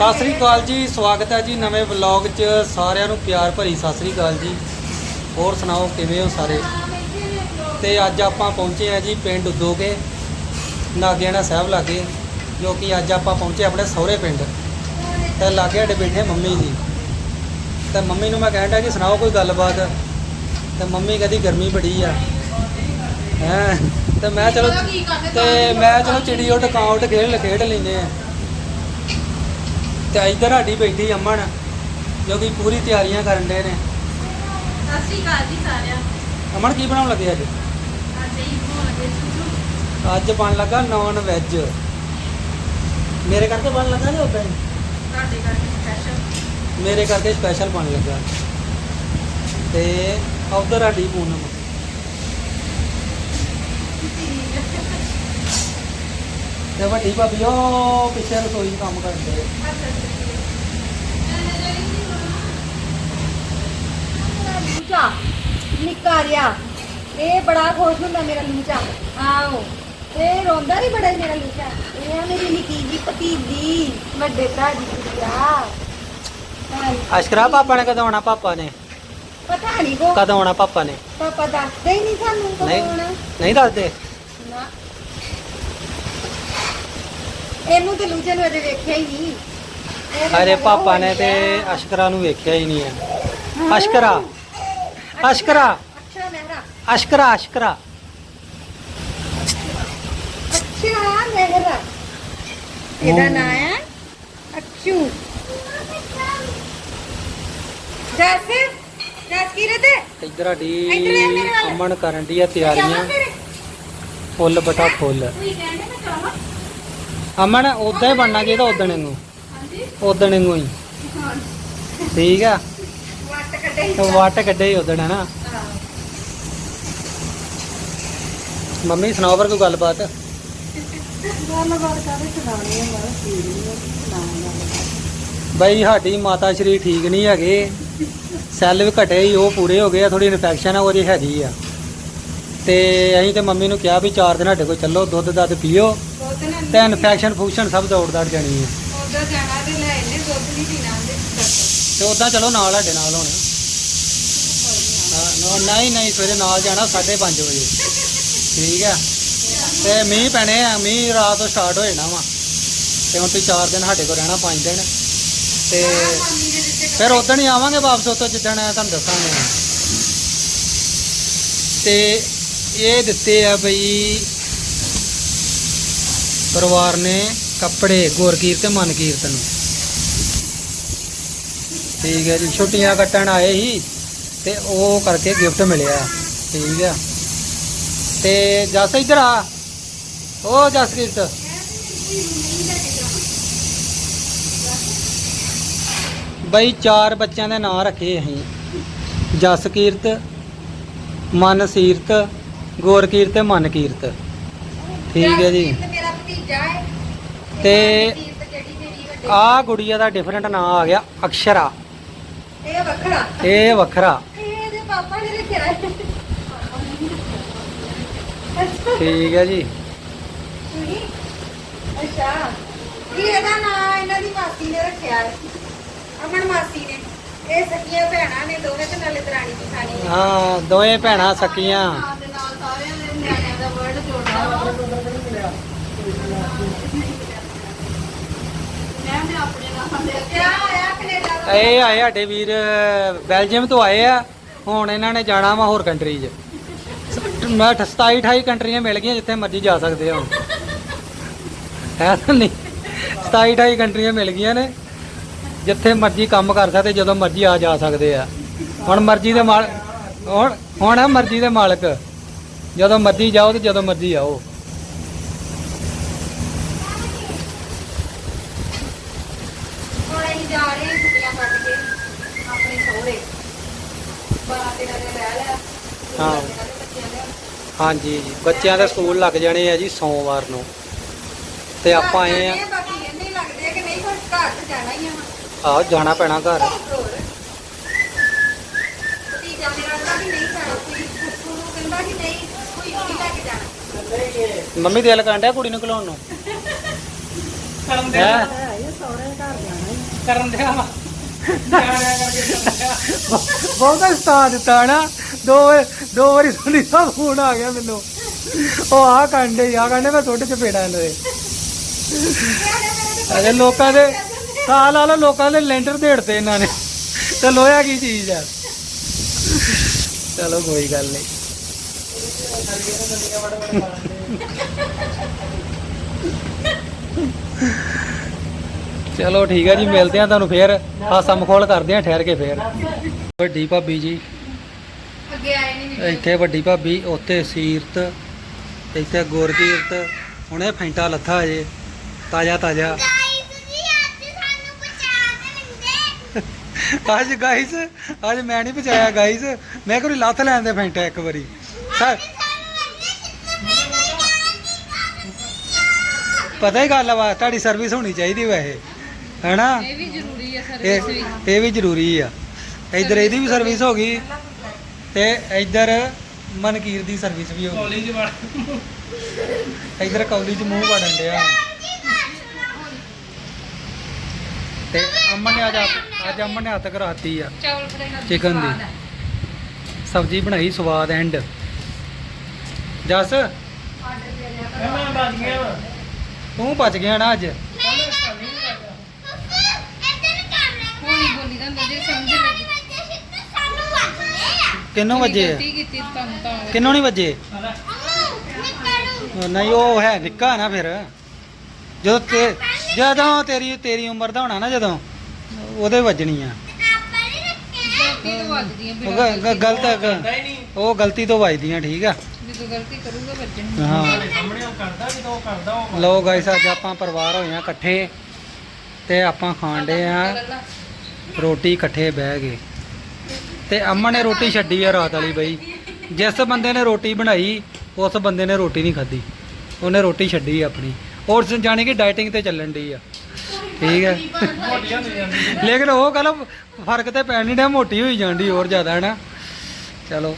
ਸਤਿ ਸ੍ਰੀ ਅਕਾਲ ਜੀ, ਸਵਾਗਤ ਹੈ ਜੀ ਨਵੇਂ ਵਲੌਗ 'ਚ। ਸਾਰਿਆਂ ਨੂੰ ਪਿਆਰ ਭਰੀ ਸਤਿ ਸ੍ਰੀ ਅਕਾਲ ਜੀ। ਹੋਰ ਸੁਣਾਓ, ਕਿਵੇਂ ਹੋ ਸਾਰੇ? ਤੇ ਅੱਜ ਆਪਾਂ ਪਹੁੰਚੇ ਆ ਜੀ ਪਿੰਡ ਉਦੋਗੇ ਨਾਗਿਆਣਾ ਸਾਹਿਬ ਲਾਗੇ, ਜੋ ਕਿ ਅੱਜ ਆਪਾਂ ਪਹੁੰਚੇ ਆਪਣੇ ਸਹੁਰੇ ਪਿੰਡ। ਤੇ ਲਾਗੇ ਸਾਡੇ ਬੈਠੇ ਮੰਮੀ ਜੀ। ਤੇ ਮੰਮੀ ਨੂੰ ਮੈਂ ਕਹਿਣ ਡਿਆ ਕਿ ਸੁਣਾਓ ਕੋਈ ਗੱਲਬਾਤ? ਤੇ ਮੰਮੀ ਕਹਿੰਦੀ ਗਰਮੀ ਬੜੀ ਆ। ਹੈਂ? ਤੇ ਮੈਂ ਚਲੋ ਤੇ ਮੈਂ ਚਲੋ ਚਿੜੀ ਉੱਡ, ਕਾਂ ਉੱਡ ਖੇਡ ਖੇਡ ਲੈਂਦੇ ਆ। ਤੇ ਇੱਧਰ ਸਾਡੀ ਬੈਠੀ ਅਮਨ ਜੋ ਕਿ ਪੂਰੀ ਤਿਆਰੀਆਂ ਕਰਨ ਦੇ ਨੇ। ਸਤਿ ਸ਼੍ਰੀ ਅਕਾਲ ਜੀ ਸਾਰਿਆਂ ਨੂੰ। ਅਮਨ ਕੀ ਬਣਾਉਣ ਲੱਗੇ ਅੱਜ? ਅੱਜ ਹੀ ਬਣਾਉਣ ਲੱਗੇ ਚੂਚੂ। ਅੱਜ ਬਣ ਲੱਗਾ ਨਾਨ ਵੈਜ ਮੇਰੇ ਕਰਕੇ ਬਣ ਲੱਗਾ ਜਾਂ ਉਦਾਂ ਹੀ? ਤੁਹਾਡੇ ਕਰਕੇ ਸਪੈਸ਼ਲ ਮੇਰੇ ਕਰਕੇ ਸਪੈਸ਼ਲ ਬਣ ਲੱਗਾ। ਤੇ ਉਧਰ ਸਾਡੀ ਪੂਨਮ। ਤੇ ਵੱਡੀ ਭਾਬੀ ਉਹ ਪਿੱਛੇ ਰਸੋਈ 'ਚ ਕੰਮ ਕਰਦੇ ਲੂਚਾ ਨਿੱਕਾ ਜਿਹਾ। ਇਹ ਬੜਾ ਖੁਸ਼ ਹੁੰਦਾ ਮੇਰਾ ਲੂਚਾ ਆਓ ਇਹ ਰੋਂਦਾ ਨਹੀਂ ਬੜਾ ਮੇਰਾ ਲੂਚਾ ਇਹ ਆ ਮੇਰੀ ਨਿੱਕੀ ਜੀ ਭਤੀਜੀ ਵੱਡੇ ਭਰਾ ਦੀ ਕੁੜੀਆ ਅਸ਼ਕਰਾ ਪਾਪਾ ਨੇ ਕਦੋਂ ਆਉਣਾ? ਪਾਪਾ ਨੇ। ਪਤਾ ਨਹੀਂ ਕੋ। ਕਦੋਂ ਆਉਣਾ ਪਾਪਾ ਨੇ? ਪਾਪਾ ਦੱਸਦੇ ਹੀ ਨਹੀਂ ਸਾਨੂੰ ਕਦੋਂ ਨਹੀਂ ਆਉਣਾ। ਨਹੀਂ ਦੱਸਦੇ। ਨਾ। ਇਹਨੂੰ ਤੇ ਲੂਚੇ ਨੂੰ ਅਜੇ ਵੇਖਿਆ ਹੀ ਨਹੀਂ। ਤਾਂ ਅਰੇ ਨਵਾਂ ਪਾਪਾ ਨੇ। ਤੇ ਅਸ਼ਕਰਾ ਨੂੰ ਵੇਖਿਆ ਹੀ ਨਹੀਂ ਹੈ। ਅਸ਼ਕਰਾ। ਅਸ਼ਕਰਾ। ਅੱਛਾ ਮਹਿਰਾ। ਅਸ਼ਕਰਾ ਅਸ਼ਕਰਾ। ਅੱਛਾ ਮਹਿਰਾ। ਇਹਦਾ ਨਾਂ ਹੈ ਅਕਸ਼ੂ ਜੈਸੇ ਜੈਸ ਕੀ ਰਹਤੇ ਇੱਧਰ ਸਾਡੀ ਇੱਧਰ ਆ ਮੇਰੇ ਵੱਲ। ਅਮਨ ਕਰਨ ਦੀ ਆ ਤਿਆਰੀਆਂ। ਫੁੱਲ ਬਟਾ ਫੁੱਲ। ਕੋਈ ਕਹਿੰਦੇ ਅਮਨ ਉਦਾਂ ਹੀ ਬਣਨਾ ਚਾਹੀਦਾ ਉਦਣ ਇਹਨੂੰ। ਹਾਂਜੀ ਉਦਣ ਇਹਨੂੰ ਹੀ। ਠੀਕ ਆ? ਵੱਟ ਕੱਢੇ ਹੀ ਤੇ ਵੱਟ ਕੱਢੇ ਹੀ ਉਦਣ ਹੈ ਨਾ ਮੰਮੀ, ਸੁਣਾਓ ਪਰ ਕੋਈ ਗੱਲਬਾਤ? ਗੱਲਬਾਤ ਕਾਹਦੇ ਸੁਣਾਉਣੀ ਹੈ ਮਾਰਾ ਸੁਣਾਉਣਾ ਬਈ, ਸਾਡੀ ਮਾਤਾ ਸ਼੍ਰੀ ਠੀਕ ਨਹੀਂ ਹੈਗੇ। ਸੈੱਲ ਵੀ ਘਟੇ ਹੀ ਉਹ ਪੂਰੇ ਹੋ ਗਏ ਆ ਥੋੜੀ ਇਨਫੈਕਸ਼ਨ ਆ ਉਹਦੀ ਹੈਗੀ ਆ। ਤੇ ਅਸੀਂ ਤੇ ਮੰਮੀ ਨੂੰ ਕਿਹਾ ਵੀ ਚਾਰ ਦਿਨ ਸਾਡੇ ਕੋਲ ਚੱਲੋ ਦੁੱਧ ਦੱਧ ਪੀਓ। ਤੇ ਇਨਫੈਕਸ਼ਨ ਫੂਕਸ਼ਨ ਸਭ ਦੌੜ ਦੜ ਜਾਣੀ ਹੈ। ਉਧਰ ਜਾਣਾ ਤੇ ਲੈ ਇਹਨੇ ਦੁੱਧ ਨਹੀਂ ਪੀਣਾ ਉਹਦੇ ਤੇ ਉਦਾਂ ਚਲੋ ਨਾਲ ਸਾਡੇ ਨਾਲ ਹੁਣ। ਹਾਂ, ਨਾ- ਨਹੀਂ ਨਹੀਂ ਸਵੇਰੇ ਨਾਲ ਜਾਣਾ 5:30 ਵਜੇ। ਠੀਕ ਆ ਤੇ ਮੀਂਹ ਪੈਣੇ ਆ ਮੀਂਹ ਰਾਤ ਤੋਂ ਸਟਾਰਟ ਹੋ ਜਾਣਾ ਵਾ। ਤੇ ਹੁਣ ਤੁਸੀਂ 4 ਦਿਨ ਸਾਡੇ ਕੋਲ ਰਹਿਣਾ 5 ਦਿਨ। ਤੇ ਫਿਰ ਉਦੋਂ ਹੀ ਆਵਾਂਗੇ ਵਾਪਸ ਉੱਥੋਂ ਜਿੱਦਣ ਤੁਹਾਨੂੰ ਦੱਸਾਂਗੇ। ਤੇ ਇਹ ਦਿੱਤੇ ਆ ਬਈ ਪਰਿਵਾਰ ਨੇ ਕੱਪੜੇ ਗੁਰਕੀਰ ਤੇ ਮਨਕੀਰਤ ਨੂੰ। ਠੀਕ ਹੈ ਜੀ, ਛੁੱਟੀਆਂ ਕੱਟਣ ਆਏ ਸੀ ਤੇ ਉਹ ਕਰਕੇ ਗਿਫਟ ਮਿਲਿਆ। ਠੀਕ ਆ ਤੇ ਜਸ ਇੱਧਰ ਆ। ਉਹ ਜਸਕੀਰਤ ਬਈ ਚਾਰ ਬੱਚਿਆਂ ਦੇ ਨਾਂ ਰੱਖੇ ਅਸੀਂ। ਜਸਕੀਰਤ ਮਨਸੀਰਤ, ਗੋਰਕੀਰਤ ਤੇ ਮਨਕੀਰਤ। ਠੀਕ ਹੈ ਜੀ। ਤੇ ਮੇਰਾ ਭਤੀਜਾ ਹੈ ਤੇ ਆਹ ਗੁੜੀਆ ਦਾ ਡਿਫਰੈਂਟ ਨਾਂ ਆ ਗਿਆ ਅਕਸ਼ਰਾ। ਇਹ ਵੱਖਰਾ। ਇਹ ਵੱਖਰਾ। ਇਹ ਇਹਦੇ ਪਾਪਾ ਨੇ ਲਿਖਿਆ ਹੈ। ਠੀਕ ਹੈ ਜੀ। ਅੱਛਾ। ਇਹ ਇਹਦਾ ਨਾਂ ਇਹਨਾਂ ਦੀ ਮਾਸੀ ਨੇ ਰੱਖਿਆ ਹੈ। ਅਮਨ ਮਾਸੀ ਨੇ। ਇਹ ਸਕੀਆਂ ਭੈਣਾਂ ਨੇ ਦੋਵੇਂ ਤੇ ਨਾਲੇ ਦਰਾਣੀ ਨੇ। ਹਾਂ ਦੋਵੇਂ ਭੈਣਾਂ ਸਕੀਆਂ। ਨਾਲ ਸਾਰਿਆਂ ਦੇ ਨਿਆਣਿਆਂ ਦਾ ਵਰਡ ਜੋੜਨਾ ਵਾ। ਮੈਂ ਵੀ ਆਪਣੇ ਨਾਲ ਦੇ ਕਿਆ ਆਇਆ ਕੈਨੇਡਾ ਦਾ ਇਹ ਆਏ ਸਾਡੇ ਵੀਰ, ਬੈਲਜੀਅਮ ਤੋਂ ਆਏ ਆ। ਹੁਣ ਇਹਨਾਂ ਨੇ ਜਾਣਾ ਵਾ ਹੋਰ ਕੰਟਰੀ 'ਚ। ਮੈਂ 27 28 ਕੰਟਰੀਆਂ ਮਿਲ ਗਈਆਂ ਜਿੱਥੇ ਮਰਜ਼ੀ ਜਾ ਸਕਦੇ ਹੋ ਹੈ ਤਾਂ ਨਹੀਂ? 27 28 ਕੰਟਰੀਆਂ ਮਿਲ ਗਈਆਂ ਨੇ। ਜਿੱਥੇ ਮਰਜ਼ੀ ਕੰਮ ਕਰ ਸਕਦੇ, ਜਦੋਂ ਮਰਜ਼ੀ ਆ ਜਾ ਸਕਦੇ ਆ। ਹੁਣ ਮਰਜ਼ੀ ਦੇ ਮਾਲ ਹੁਣ ਹੁਣ ਮਰਜ਼ੀ ਦੇ ਮਾਲਕ। ਜਦੋਂ ਮਰਜ਼ੀ ਜਾਓ ਤੇ ਜਦੋਂ ਮਰਜ਼ੀ ਆਓ। ਹਾਂ। ਹਾਂਜੀ ਜੀ। ਬੱਚਿਆਂ ਦੇ ਸਕੂਲ ਲੱਗ ਜਾਣੇ ਆ ਜੀ ਸੋਮਵਾਰ ਨੂੰ। ਤੇ ਆਪਾਂ ਆਏ ਆ। ਜਾਣਾ ਆਹ ਜਾਣਾ ਪੈਣਾ ਘਰ। ਭਤੀਜਾ ਮੇਰਾ ਲੈ ਕੇ ਜਾਣਾ। ਮੰਮੀ ਦਿਲ ਕਾਂਡਿਆ ਕੁੜੀ ਨੂੰ ਖਿਲਾਉਣ ਨੂੰ? ਕਰਨ ਦੇ ਆ ਸਹੁਰੇ ਘਰ ਜਾਣਾ ਕਰਨ ਦੇ ਆ ਨਿਆਣਿਆਂ ਕਰਕੇ ਬਹੁਤਾ ਸਤਾ ਦਿੱਤਾ ਨਾ। ਦੋ ਦੋ ਵਾਰੀ ਸੁਣੀ ਦਾ ਫੋਨ ਆ ਗਿਆ ਮੈਨੂੰ। ਉਹ ਆ ਕੰਡੇ ਆ ਕੰਡੇ ਮੈਂ ਛੋਟੇ ਚਪੇੜਾ ਇਹਨਾਂ ਦੇ। ਅਜੇ ਲੋਕਾਂ ਦੇ ਸਾਲ ਲਾ ਲਓ, ਲੋਕਾਂ ਦੇ ਲੈਂਟਰ ਦੇੜਤੇ ਇਹਨਾਂ ਨੇ। ਤੇ ਲੋਹਾ ਕੀ ਚੀਜ਼ ਆ? ਚਲੋ ਕੋਈ ਗੱਲ ਨਹੀਂ। ਚਲੋ ਠੀਕ ਹੈ ਜੀ ਮਿਲਦੇ ਆ ਤੁਹਾਨੂੰ ਫੇਰ। ਹਾਸਾ ਮਖੌਲ ਕਰਦੇ ਆ ਠਹਿਰ ਕੇ ਫੇਰ। ਵੱਡੀ ਭਾਬੀ ਜੀ। ਅੱਗੇ ਆਏ ਨਹੀਂ ਇੱਥੇ ਵੱਡੀ ਭਾਬੀ ਉੱਥੇ ਸੀਰਤ ਇੱਥੇ ਗੁਰਕੀਰਤ ਹੁਣੇ ਫੈਂਟਾ ਲੱਥਾ ਜੇ ਤਾਜ਼ਾ ਤਾਜ਼ਾ। ਅੱਜ ਗਾਈਸ ਅੱਜ ਮੈਂ ਨਹੀਂ ਬਚਾਇਆ ਗਾਈਸ ਮੈਂ ਕੋਈ ਲੱਥ ਲੈਣ ਦੇ ਫੈਂਟਾ ਇੱਕ ਵਾਰੀ। ਪਤਾ ਹੀ ਗੱਲ ਵਾ ਤੁਹਾਡੀ ਸਰਵਿਸ ਹੋਣੀ ਚਾਹੀਦੀ ਵੈਸੇ। ਹੈਨਾ? ਇਹ ਵੀ ਜ਼ਰੂਰੀ ਹੈ ਇਹ ਇਹ ਵੀ ਜ਼ਰੂਰੀ ਆ। ਇੱਧਰ ਇਹਦੀ ਵੀ ਸਰਵਿਸ ਹੋ ਗਈ ਤੇ ਇੱਧਰ ਮਨਕੀਰ ਦੀ ਸਰਵਿਸ ਵੀ ਹੋ ਗਈ। ਕਾਲਜ ਵਾਲਾ ਇੱਧਰ ਕੌਲੀ 'ਚ ਮੂੰਹ ਵੜਨ ਡਿਆ। ਤੇ ਅਮਨ ਨੇ ਅੱਜ ਅੱਜ ਅਮਨ ਨੇ ਹੱਥ ਕਰਾਤੀ ਆ ਚਿਕਨ ਦੀ। ਸਬਜ਼ੀ ਬਣਾਈ ਸਵਾਦ ਐਂਡ। ਜਸ? ਤੂੰ ਬਚ ਗਿਆ ਨਾ ਅੱਜ। ਜੇ ਸਮਝ ਲੱਗੀ। ਕਿੰਨੋਂ ਵਜੇ? ਗਲਤੀ ਕੀਤੀ ਤੁਹਾਨੂੰ ਤਾਂ ਕਿੰਨੋਂ ਨਹੀਂ ਵਜੇ? ਨਹੀਂ ਉਹ ਹੈ ਨਿੱਕਾ ਨਾ ਫਿਰ। ਜਦੋਂ ਤੇ ਜਦੋਂ ਤੇਰੀ ਤੇਰੀ ਉਮਰ ਦਾ ਹੋਣਾ ਨਾ ਜਦੋਂ ਉਹਦੇ ਵੱਜਣੀ ਆ। ਗਲਤੀ ਤੋਂ ਵੱਜਦੀ ਹੈ ਉਹ ਗ- ਗ- ਗਲਤ ਕਰਦਾ ਗ- हाँ। ਹੀ ਨਹੀਂ। ਉਹ ਗਲਤੀ ਤੋਂ ਵੱਜਦੀਆਂ ਠੀਕ ਆ। ਜਦੋਂ ਗਲਤੀ ਕਰੂਗਾ ਵੱਜਣੀ ਹਾਂ। ਤੁਹਾਡੇ ਸਾਹਮਣੇ ਉਹ ਕਰਦਾ ਜਦੋਂ ਉਹ ਕਰਦਾ ਉਹ ਲੋ ਗਾਇਸ ਅੱਜ ਆਪਾਂ ਪਰਿਵਾਰ ਹੋਏ ਆ ਇਕੱਠੇ ਤੇ ਆਪਾਂ ਖਾਣ ਆ। ਰੋਟੀ ਇਕੱਠੇ ਬਹਿ ਗਏ। ਤੇ ਅਮਨ ਨੇ ਰੋਟੀ ਛੱਡੀ ਆ ਰਾਤ ਵਾਲੀ ਬਈ। ਜਿਸ ਬੰਦੇ ਨੇ ਰੋਟੀ ਬਣਾਈ ਉਸ ਬੰਦੇ ਨੇ ਰੋਟੀ ਨਹੀਂ ਖਾਧੀ। ਉਹਨੇ ਰੋਟੀ ਛੱਡੀ ਆਪਣੀ। ਔਰ ਜਾਣੀ ਕਿ ਡਾਈਟਿੰਗ ਤੇ ਚੱਲਣ ਦੀ ਆ। ਠੀਕ ਹੈ। ਲੇਕਿਨ ਉਹ ਗੱਲ ਫ਼ਰਕ ਤੇ ਪੈਣ ਨਹੀਂ ਡਿਆ ਮੋਟੀ ਹੋਈ ਜਾਂਦੀ ਹੋਰ ਜ਼ਿਆਦਾ ਹੈ ਨਾ ਚਲੋ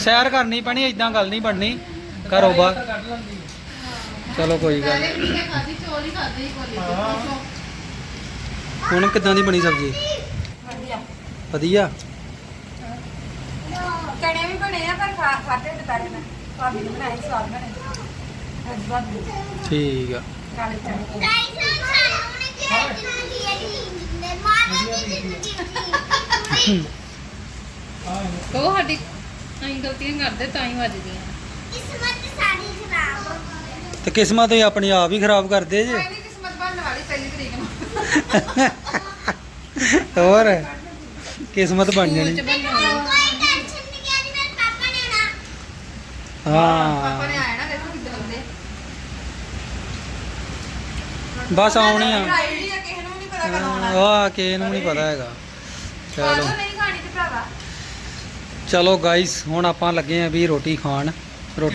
ਸੈਰ ਕਰਨੀ ਪੈਣੀ ਇਦਾਂ ਗੱਲ ਨਹੀਂ ਬਣਨੀ। ਘਰੋਂ ਬਾਹਰ। ਚਲੋ ਕੋਈ ਗੱਲ ਨੀ। ਖਾਦੀ ਚੋਲ ਹੀ ਖਾਦੇ ਹੀ ਕੋਲੀ ਹਾਂ ਹੁਣ ਕਿੱਦਾਂ ਦੀ ਬਣੀ ਸਬਜ਼ੀ? ਵਧੀਆ। ਚਣੇ ਵੀ ਬਣੇ ਆ ਪਰ ਖਾ ਖਾਤੇ ਦੁਪਹਿਰੇ ਮੈਂ ਭਾਬੀ ਨੇ ਬਣਾਏ ਸਵਾਦ ਬਣੇ। ਅੱਜ ਬਾਅਦ ਠੀਕ ਆ। ਕਾਲੇ ਚਣੇ ਉਹ ਸਾਡੀ ਅਸੀਂ ਗਲਤੀਆਂ ਕਰਦੇ ਤਾਂ ਹੀ ਵੱਜਦੀਆਂ। ਤੇ ਕਿਸਮਤ ਹੀ ਆਪਣੀ ਆਪ ਹੀ ਖਰਾਬ ਕਰਦੇ ਜੇ ਨਹੀਂ ਕਿਸਮਤ ਬਣਨ ਵਾਲੀ ਪਹਿਲੀ ਤਰੀਕ ਨੂੰ ਹੋਰ? ਕਿਸਮਤ ਬਣ ਜਾਣੀ। ਹਾਂ। ਬਸ ਆਉਣੀ ਆ। ਆ ਕਿਸੇ ਨੂੰ ਨਹੀਂ ਪਤਾ ਕਦੋਂ ਆਉਣਾ। ਆ ਕੇ ਨੂੰ ਨਹੀਂ ਪਤਾ ਹੈਗਾ। ਚਲੋ ਲਓ ਨਹੀਂ ਖਾਣੀ ਤੇ ਭਰਾਵਾ। ਚਲੋ ਗਾਇਸ ਹੁਣ ਆਪਾਂ ਲੱਗੇ ਆ ਵੀ ਰੋਟੀ ਖਾਣ।